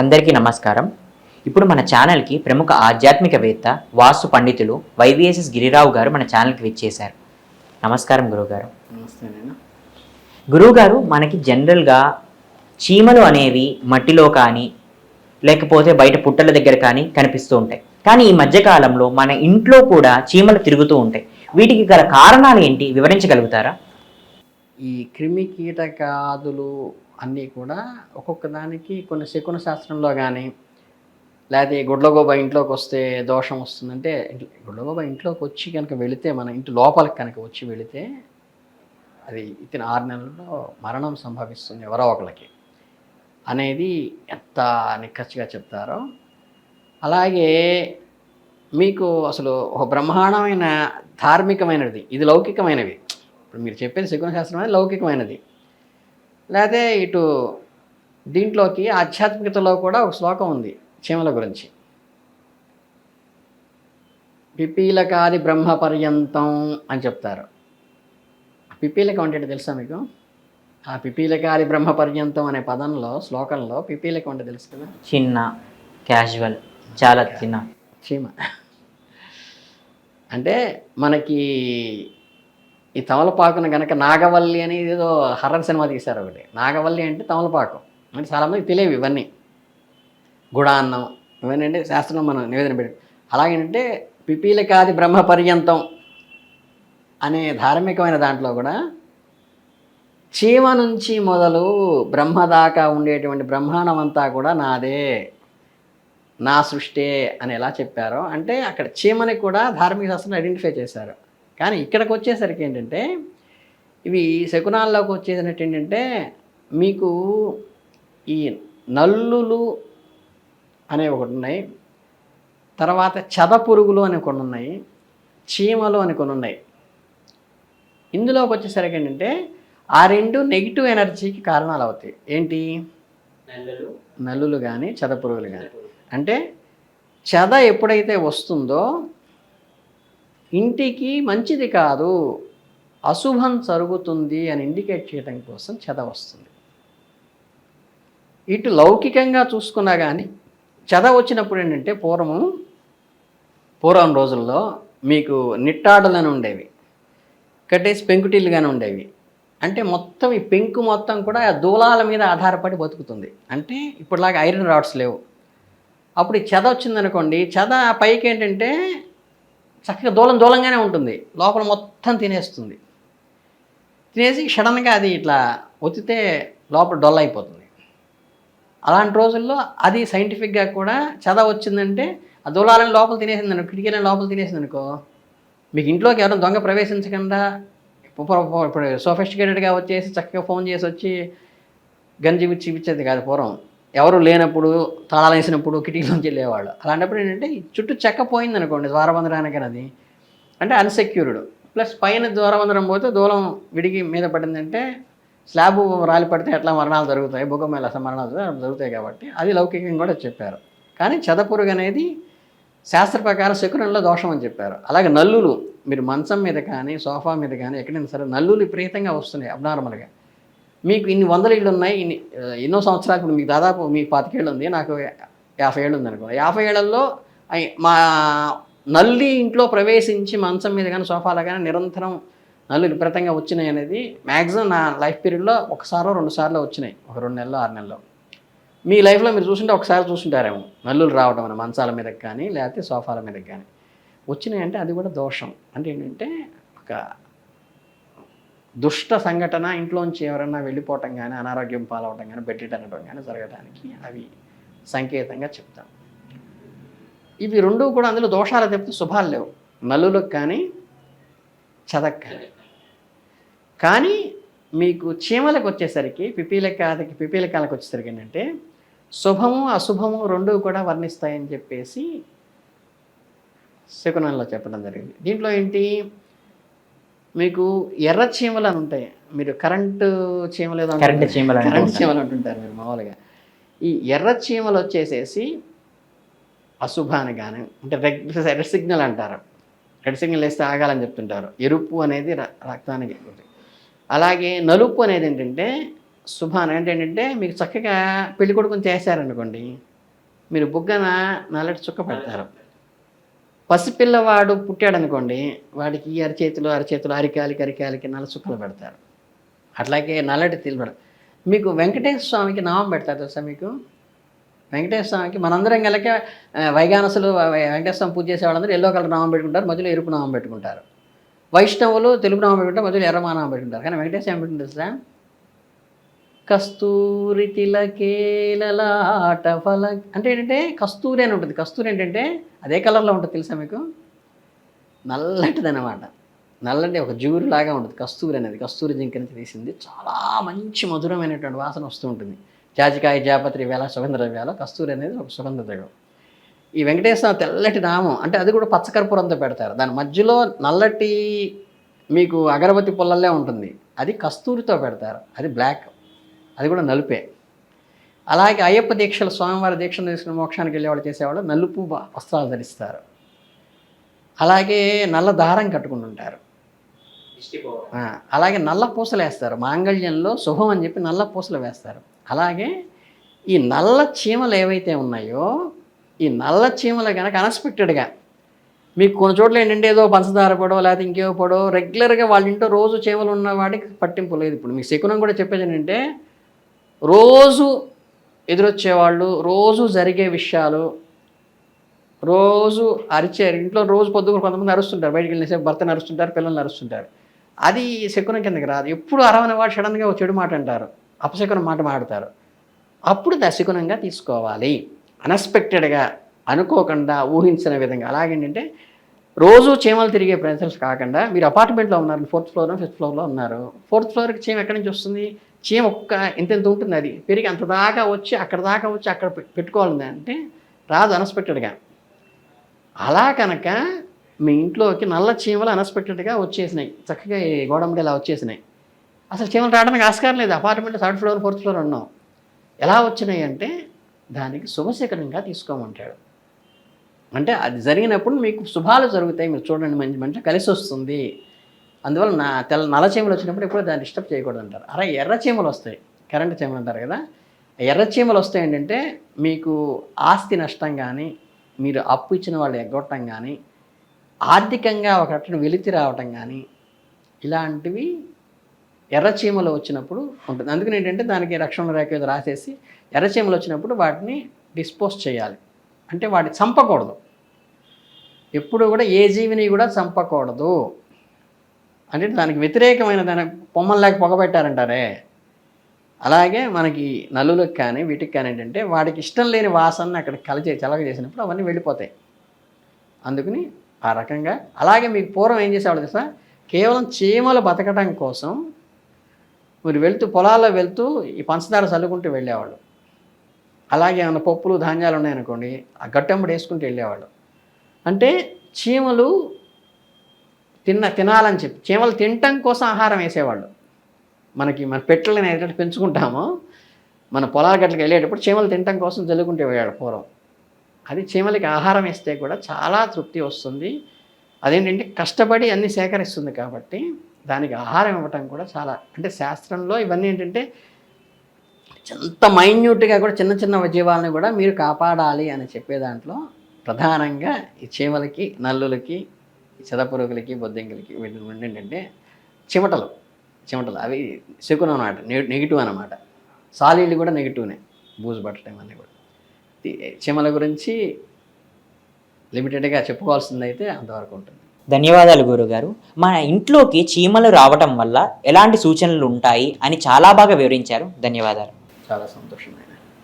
అందరికీ నమస్కారం. ఇప్పుడు మన ఛానల్కి ప్రముఖ ఆధ్యాత్మికవేత్త వాస్తు పండితులు వైవిఎస్ఎస్ గిరిరావు గారు మన ఛానల్కి విచ్చేశారు. నమస్కారం గురువుగారు. నమస్తే నేను గురువుగారు మనకి జనరల్గా చీమలు అనేవి మట్టిలో కానీ లేకపోతే బయట పుట్టల దగ్గర కానీ కనిపిస్తూ ఉంటాయి. కానీ ఈ మధ్యకాలంలో మన ఇంట్లో కూడా చీమలు తిరుగుతూ ఉంటాయి. వీటికి గల కారణాలు ఏంటి? వివరించగలుగుతారా? ఈ క్రిమి కీటకాదులు అన్నీ కూడా ఒక్కొక్క దానికి కొన్ని శకున శాస్త్రంలో కానీ లేకపోతే గుడ్లగోబ ఇంట్లోకి వస్తే దోషం వస్తుందంటే గుడ్లగోబా గుడ్లగోబ ఇంట్లోకి వచ్చి కనుక వెళితే మన ఇంటి లోపలికి కనుక వచ్చి వెళితే అది ఇతని ఆరు నెలల్లో మరణం సంభవిస్తుంది ఎవరో ఒకరికి అనేది ఎంత నిక్కచ్చిగా చెప్తారో అలాగే మీకు అసలు ఒక బ్రహ్మాండమైన ధార్మికమైనది ఇది లౌకికమైనవి ఇప్పుడు మీరు చెప్పేది శకున శాస్త్రం అనేది లౌకికమైనది. లేకపోతే ఇటు దీంట్లోకి ఆధ్యాత్మికతలో కూడా ఒక శ్లోకం ఉంది చీమల గురించి. పిపీలకాది బ్రహ్మ పర్యంతం అని చెప్తారు. పిపీలకం అంటే తెలుసా మీకు? ఆ పిపీలకాది బ్రహ్మ పర్యంతం అనే పదంలో శ్లోకంలో పిపీలకం అంటే తెలుసు కదా? చిన్న క్యాజువల్ చాలా చిన్న. చీమ. అంటే మనకి ఈ తమలపాకును గనక నాగవల్లి అని ఏదో హర్రర్ సినిమా తీశారు ఒకటి. నాగవల్లి అంటే తమలపాకు. అంటే చాలామందికి తెలియవు ఇవన్నీ. గుడాన్నం ఇవన్నీ అంటే శాస్త్రం మనం నివేదన పెట్టి. అలాగేంటంటే పిపీలకాది బ్రహ్మ పర్యంతం అనే ధార్మికమైన దాంట్లో కూడా చీమ నుంచి మొదలు బ్రహ్మ దాకా ఉండేటువంటి బ్రహ్మాండం అంతా కూడా నాదే నా సృష్టి అని ఎలా చెప్పారో. అంటే అక్కడ చీమని కూడా ధార్మిక శాస్త్రం ఐడెంటిఫై చేశారు. కానీ ఇక్కడికి వచ్చేసరికి ఏంటంటే ఇవి శకునాల్లోకి వచ్చేసినట్టు ఏంటంటే మీకు ఈ నల్లులు అనేవి ఒకటి ఉన్నాయి తర్వాత చద పురుగులు అని కొన్ని ఉన్నాయి చీమలు అని కొన్ని ఉన్నాయి. ఇందులోకి వచ్చేసరికి ఏంటంటే ఆ రెండు నెగిటివ్ ఎనర్జీకి కారణాలు అవుతాయి. ఏంటి? నల్లులు. కానీ చద పురుగులు కానీ అంటే చెద ఎప్పుడైతే వస్తుందో ఇంటికి మంచిది కాదు అశుభం జరుగుతుంది అని ఇండికేట్ చేయడం కోసం చెద వస్తుంది. ఇటు లౌకికంగా చూసుకున్నా కానీ చెద వచ్చినప్పుడు ఏంటంటే పూర్వము పూర్వం రోజుల్లో మీకు నిట్టాడలని ఉండేవి కట్టేసి పెంకుటిల్లుగానే ఉండేవి. అంటే మొత్తం ఈ పెంకు మొత్తం కూడా ఆ దూలాల మీద ఆధారపడి బతుకుతుంది. అంటే ఇప్పుడులాగా ఐరన్ రాడ్స్ లేవు. అప్పుడు ఈ చెద వచ్చిందనుకోండి చెద పైకి ఏంటంటే చక్కగా దూలం దూలంగానే ఉంటుంది. లోపల మొత్తం తినేస్తుంది. తినేసి సడన్గా అది ఇట్లా ఒత్తితే లోపల డొల్ అయిపోతుంది. అలాంటి రోజుల్లో అది సైంటిఫిక్గా కూడా చెద వచ్చిందంటే ఆ దూలాలని లోపల తినేసింది అనుకో కిటికీలను లోపల తినేసింది అనుకో మీకు ఇంట్లోకి ఎవరైనా దొంగ ప్రవేశించకుండా ఇప్పుడు సోఫిస్టికేటెడ్గా వచ్చేసి చక్కగా ఫోన్ చేసి వచ్చి గంజి ఇచ్చి ఇచ్చేది కాదు పూర్వం. ఎవరు లేనప్పుడు తాళాలు వేసినప్పుడు కిటికీలోంచి వెళ్ళేవాళ్ళు. అలాంటప్పుడు ఏంటంటే ఈ చుట్టూ చెక్క పోయింది అనుకోండి ద్వారబంధరానికి అది అంటే అన్సెక్యూర్డ్. ప్లస్ పైన ద్వారబంధరం పోతే దూలం విడిగి మీద పడిందంటే స్లాబ్ రాలి పడితే ఎట్లా మరణాలు జరుగుతాయి? భూకంపం అసలు మరణాలు జరుగుతాయి, కాబట్టి అది లౌకికంగా కూడా చెప్పారు. కానీ చదపురుగు అనేది శాస్త్ర ప్రకారం శకునంలో దోషం అని చెప్పారు. అలాగే నల్లులు మీరు మంచం మీద కానీ సోఫా మీద కానీ ఎక్కడైనా సరే నల్లులు విపరీతంగా వస్తున్నాయి అబ్నార్మల్గా. మీకు ఇన్ని వందల ఇళ్ళు ఉన్నాయి ఇన్ని ఎన్నో సంవత్సరాలు ఇప్పుడు మీకు దాదాపు మీకు పాతికేళ్ళు ఉంది నాకు యాభై ఏళ్ళు ఉంది అనుకో. యాభై ఏళ్ళల్లో మా నల్లి ఇంట్లో ప్రవేశించి మంచం మీద కానీ సోఫాలో కానీ నిరంతరం నల్లు విపరీతంగా వచ్చినాయి అనేది మ్యాక్సిమం నా లైఫ్ పీరియడ్లో ఒకసారో రెండు సార్లు వచ్చినాయి. ఒక రెండు నెలలు ఆరు నెలలు. మీ లైఫ్లో మీరు చూసుంటే ఒకసారి చూసుంటారేమో. నల్లులు రావడం అని మంచాల మీదకి కానీ లేకపోతే సోఫాల మీదకి కానీ వచ్చినాయి అంటే అది కూడా దోషం. అంటే ఏంటంటే ఒక దుష్ట సంఘటన ఇంట్లోంచి ఎవరైనా వెళ్ళిపోవటం కానీ అనారోగ్యం పాలవటం కానీ బెడ్డటనడం కానీ జరగడానికి అవి సంకేతంగా చెప్తాం. ఇవి రెండు కూడా అందులో దోషాలు చెప్తే శుభాలు లేవు. నలులకు కానీ చదక్ కానీ. కానీ మీకు చీమలకు వచ్చేసరికి పిపీలకాదకి పిపీలకాలకు వచ్చేసరికి ఏంటంటే శుభము అశుభము రెండు కూడా వర్ణిస్తాయని చెప్పేసి శకునంలో చెప్పడం జరిగింది. దీంట్లో ఏంటి? మీకు ఎర్ర చీమలు అని ఉంటాయి మీరు కరెంటు చీమలు ఏదో కరెంట్. చీమలు అంటూ కరెంట్. చీమలు అంటుంటారు మీరు మామూలుగా ఈ ఎర్ర చీమలు వచ్చేసేసి అశుభాన్ని కానీ అంటే రెడ్ రెడ్ సిగ్నల్ అంటారు రెడ్ సిగ్నల్ వేస్తే ఆగాలని చెప్తుంటారు ఎరుపు అనేది ర- రక్తానికి. అలాగే నలుపు అనేది ఏంటంటే శుభాన్ ఏంటంటే మీకు చక్కగా పెళ్ళి కొడుకుని చేశారనుకోండి మీరు బుగ్గన నల్లటి చుక్క పెడతారు పసిపిల్లవాడు పుట్టాడు అనుకోండి వాడికి ఈ అరచేతులు అరచేతులు అరికాలికి అరికాలికి నల్ల పెడతారు. అట్లాగే నల్లటి తిల్లు మీకు వెంకటేశ్వర స్వామికి నామం పెడతారు తెలుసా మీకు? వెంకటేశ్వర స్వామికి మనందరం కలిక వైగానసులు వెంకటేశ్వర స్వామి పూజ చేసే వాళ్ళందరూ ఎల్లో కలర్ నామం పెట్టుకుంటారు మధ్యలో ఎరుపు నామం పెట్టుకుంటారు. వైష్ణవులు తెలుగు నామం పెట్టుకుంటారు మధ్యలో ఎర్రమా నామం పెట్టుకుంటారు. కానీ వెంకటేశ్వర ఏం పెట్టుకుంటారు సార్ కస్తూరి తిలకేలలాట ఫల అంటే ఏంటంటే కస్తూరి అని ఉంటుంది. కస్తూరి ఏంటంటే అదే కలర్లో ఉంటుంది తెలుసా మీకు? నల్లటిది అనమాట నల్లటి ఒక జూరులాగా ఉంటుంది. కస్తూరి అనేది కస్తూరి జింక నుంచి తీసింది చాలా మంచి మధురమైనటువంటి వాసన వస్తూ ఉంటుంది. జాజికాయ జాపత్రి వేళ సుగంధ ద్రవ్యాల కస్తూరి అనేది ఒక సుగంధ ద్రవ్యం. ఈ వెంకటేశ్వర తెల్లటి నామం అంటే అది కూడా పచ్చకర్పూరంతో పెడతారు. దాని మధ్యలో నల్లటి మీకు అగరబత్తి పుల్లల్లే ఉంటుంది. అది కస్తూరితో పెడతారు. అది బ్లాక్. అది కూడా నలుపే. అలాగే అయ్యప్ప దీక్షలు స్వామివారి దీక్షలు తీసుకుని మోక్షానికి వెళ్ళేవాళ్ళు చేసేవాళ్ళు నలుపు వస్త్రాలు ధరిస్తారు. అలాగే నల్ల దారం కట్టుకుంటుంటారు ఆ, అలాగే నల్ల పూసలు వేస్తారు. మాంగళ్యంలో శుభం అని చెప్పి నల్ల పూసలు వేస్తారు. అలాగే ఈ నల్ల చీమలు ఏవైతే ఉన్నాయో ఈ నల్ల చీమలు కనుక అన్ఎక్స్పెక్టెడ్గా మీకు కొన్ని చోట్ల ఏంటంటే ఏదో పంచదార పొడో లేకపోతే ఇంకేవో పొడో రెగ్యులర్గా వాళ్ళ ఇంట్లో రోజు చీమలు ఉన్న వాడికి పట్టింపు లేదు ఇప్పుడు. మీకు శకునం కూడా చెప్పేది ఏంటంటే రోజు ఎదురొచ్చేవాళ్ళు రోజు జరిగే విషయాలు రోజు అరిచారు. ఇంట్లో రోజు పొద్దుగురు కొంతమంది అరుస్తుంటారు బయటికి వెళ్ళేసే భర్తను అరుస్తుంటారు పిల్లల్ని అరుస్తుంటారు అది శకునం కిందకి రాదు. ఎప్పుడు అరవని వాడు సడన్గా ఒక చెడు మాట అంటారు. అపశకునం మాట మాడతారు అప్పుడు దశకునంగా తీసుకోవాలి. అన్ఎక్స్పెక్టెడ్గా అనుకోకుండా ఊహించిన విధంగా. అలాగేంటంటే రోజు చీమలు తిరిగే ప్రదేశాలు కాకుండా మీరు అపార్ట్మెంట్లో ఉన్నారు ఫోర్త్ ఫ్లోర్ ఫిఫ్త్ ఫ్లోర్లో ఉన్నారు ఫోర్త్ ఫ్లోర్కి చీమ ఎక్కడి నుంచి వస్తుంది? చీమ ఒక్క ఇంత ఇంత ఉంటుంది అది. పెరిగి అంత దాకా వచ్చి అక్కడ దాకా వచ్చి అక్కడ పెట్టుకోవాలి అంటే రాదు అన్ఎక్స్పెక్టెడ్గా. అలా కనుక మీ ఇంట్లోకి నల్ల చీమలు అన్ఎక్స్పెక్టెడ్గా వచ్చేసినాయి. చక్కగా ఈ గోడమ్మడి ఇలా వచ్చేసినాయి. అసలు చీమలు రావడానికి ఆస్కారం లేదు. Apartment third floor fourth floor ఉన్నాం. ఎలా వచ్చినాయి అంటే దానికి శుభశకరంగా తీసుకోమంటాడు. అంటే అది జరిగినప్పుడు మీకు శుభాలు జరుగుతాయి మీరు చూడండి మంచి మంచి కలిసి వస్తుంది. అందువల్ల నా తెల్ల నల్ల చీమలు వచ్చినప్పుడు ఎప్పుడు దాన్ని డిస్టర్బ్ చేయకూడదు అంటారు అలా ఎర్ర చీమలు వస్తాయి. కరెంట్ చీమలు అంటారు కదా. ఎర్ర చీమలు వస్తాయి ఏంటంటే మీకు ఆస్తి నష్టం కానీ మీరు అప్పు ఇచ్చిన వాళ్ళు ఎగ్గొట్టడం కానీ ఆర్థికంగా ఒక వెలితి రావటం కానీ ఇలాంటివి ఎర్రచీమలు వచ్చినప్పుడు ఉంటుంది. అందుకని ఏంటంటే దానికి రక్షణ రేఖ ఏదో రాసేసి ఎర్రచీమలు వచ్చినప్పుడు వాటిని డిస్పోజ్ చేయాలి. అంటే వాటి చంపకూడదు. ఎప్పుడు కూడా ఏ జీవిని కూడా చంపకూడదు. అంటే దానికి వ్యతిరేకమైన దాని పొమ్మల్లాగా పొగబెట్టారంటారే. అలాగే మనకి నలులకు కానీ వీటికి కానీ ఏంటంటే వాడికి ఇష్టం లేని వాసనని అక్కడ కలిచే చలక చేసినప్పుడు అవన్నీ వెళ్ళిపోతాయి. అందుకని ఆ రకంగా అలాగే మీకు పూర్వం ఏం చేసేవాళ్ళు తెలుసా? కేవలం చీమలు బతకడం కోసం మీరు వెళ్తూ పొలాల్లో వెళ్తూ ఈ పంచదార చల్లుకుంటూ వెళ్ళేవాళ్ళు. అలాగే ఏమైనా పప్పులు ధాన్యాలు ఉన్నాయనుకోండి ఆ గట్టెంబడి వేసుకుంటూ వెళ్ళేవాళ్ళు. అంటే చీమలు తిన్న తినాలని చెప్పి చీమలు తినటం కోసం ఆహారం వేసేవాళ్ళు. మనకి మన పెట్టెలను ఎట్లా పెంచుకుంటామో. మన పొలాల గట్లకి వెళ్ళేటప్పుడు చీమలు తినటం కోసం జల్లుకుంటూ వెళ్ళాడు పూర్వం. అది చీమలకి ఆహారం ఇస్తే కూడా చాలా తృప్తి వస్తుంది. అదేంటంటే కష్టపడి అన్ని సేకరిస్తుంది కాబట్టి దానికి ఆహారం ఇవ్వటం కూడా చాలా అంటే శాస్త్రంలో ఇవన్నీ ఏంటంటే ఎంత మైన్యూట్గా కూడా చిన్న చిన్న జీవాలను కూడా మీరు కాపాడాలి అని చెప్పే దాంట్లో ప్రధానంగా ఈ చీమలకి నల్లులకి చెదపురుగులకి బొద్దింకలకి వీటి నుండి ఏంటంటే చిమటలు చిమటలు. అవి శకునం అనమాట నెగిటివ్ అన్నమాట. సాలీళ్ళు కూడా నెగిటివ్నే. బూజు పట్టడం అన్నీ కూడా. చీమల గురించి లిమిటెడ్గా చెప్పుకోవాల్సిందైతే అంతవరకు ఉంటుంది. ధన్యవాదాలు గురుగారు. మన ఇంట్లోకి చీమలు రావటం వల్ల ఎలాంటి సూచనలు ఉంటాయి అని చాలా బాగా వివరించారు. ధన్యవాదాలు. చాలా సంతోషం.